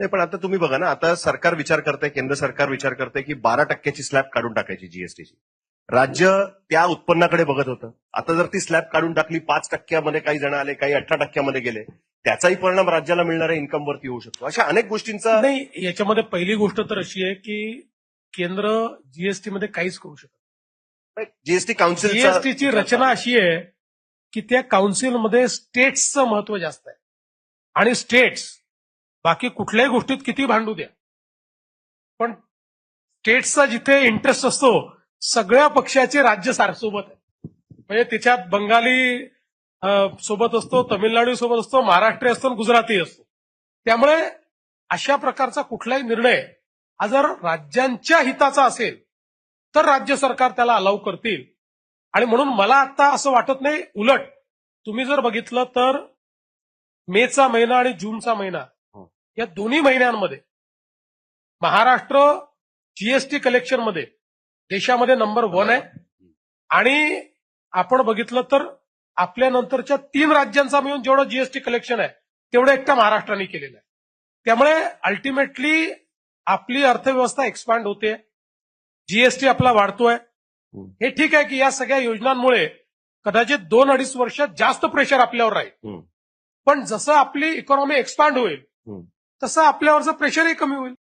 नाही पण आता तुम्ही बघा ना आता सरकार विचार करते केंद्र सरकार विचार करते की बारा टक्क्याची स्लॅब काढून टाकायची जीएसटीची राज्य त्या उत्पन्नाकडे बघत होतं. आता जर ती स्लॅब काढून टाकली पाच टक्क्यामध्ये काही जण आले काही अठरा टक्क्यामध्ये गेले त्याचाही परिणाम राज्याला मिळणाऱ्या इन्कमवरती होऊ शकतो. अशा अनेक गोष्टींचा नाही याच्यामध्ये पहिली गोष्ट तर अशी आहे की केंद्र जीएसटी मध्ये काहीच करू शकत जीएसटी काउन्सिल जीएसटीची रचना अशी आहे की त्या काउन्सिलमध्ये स्टेट्सचं महत्त्व जास्त आहे. आणि स्टेट्स बाकी कुठल्याही गोष्टीत किती भांडू द्या. पण स्टेट्सचा जिथे इंटरेस्ट असतो सगळ्या पक्षाचे राज्य सारसोबत आहे. म्हणजे त्याच्यात बंगाली सोबत असतो तमिळनाडू सोबत असतो महाराष्ट्रीय असतो आणि गुजराती असतो. त्यामुळे अशा प्रकारचा कुठलाही निर्णय हा जर राज्यांच्या हिताचा असेल तर राज्य सरकार त्याला अलाव करतील. आणि म्हणून मला आता असं वाटत नाही उलट तुम्ही जर बघितलं तर मेचा महिना आणि जूनचा महिना या दोन्ही महिन्यांमध्ये महाराष्ट्र जीएसटी कलेक्शनमध्ये देशामध्ये नंबर वन आहे. आणि आपण बघितलं तर आपल्या नंतरच्या तीन राज्यांचा मिळून जेवढं जीएसटी कलेक्शन आहे तेवढं एकट्या महाराष्ट्राने केलेलं आहे. त्यामुळे अल्टिमेटली आपली अर्थव्यवस्था एक्सपांड होते. जीएसटी आपला वाढतोय. हे ठीक आहे की या सगळ्या योजनांमुळे कदाचित दोन अडीच वर्षात जास्त प्रेशर आपल्यावर राहील. पण जसं आपली इकॉनॉमी एक्सपांड होईल. तसं आपल्यावरचं प्रेशरही कमी होईल.